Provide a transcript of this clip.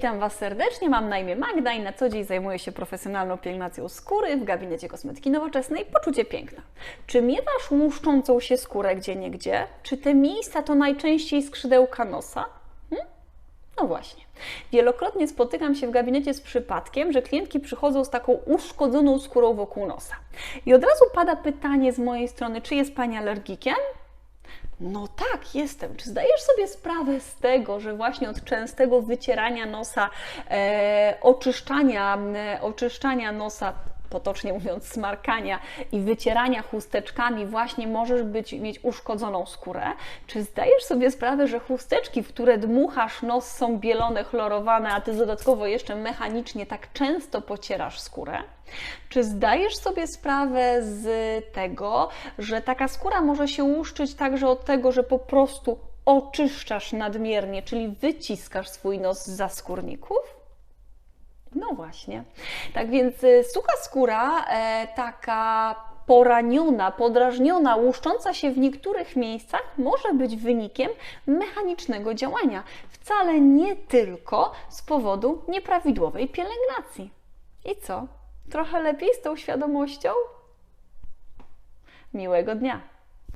Witam Was serdecznie, mam na imię Magda i na co dzień zajmuję się profesjonalną pielęgnacją skóry w gabinecie kosmetyki nowoczesnej Poczucie Piękna. Czy miewasz łuszczącą się skórę gdzie niegdzie? Czy te miejsca to najczęściej skrzydełka nosa? Hmm? No właśnie. Wielokrotnie spotykam się w gabinecie z przypadkiem, że klientki przychodzą z taką uszkodzoną skórą wokół nosa. I od razu pada pytanie z mojej strony, czy jest Pani alergikiem? No tak, jestem. Czy zdajesz sobie sprawę z tego, że właśnie od częstego wycierania nosa, e, oczyszczania, e, oczyszczania nosa, potocznie mówiąc, smarkania i wycierania chusteczkami, właśnie możesz być, mieć uszkodzoną skórę? Czy zdajesz sobie sprawę, że chusteczki, w które dmuchasz nos, są bielone, chlorowane, a ty dodatkowo jeszcze mechanicznie tak często pocierasz skórę? Czy zdajesz sobie sprawę z tego, że taka skóra może się łuszczyć także od tego, że po prostu oczyszczasz nadmiernie, czyli wyciskasz swój nos z skórników? No właśnie. Tak więc y, sucha skóra, e, taka poraniona, podrażniona, łuszcząca się w niektórych miejscach może być wynikiem mechanicznego działania, wcale nie tylko z powodu nieprawidłowej pielęgnacji. I co? Trochę lepiej z tą świadomością? Miłego dnia!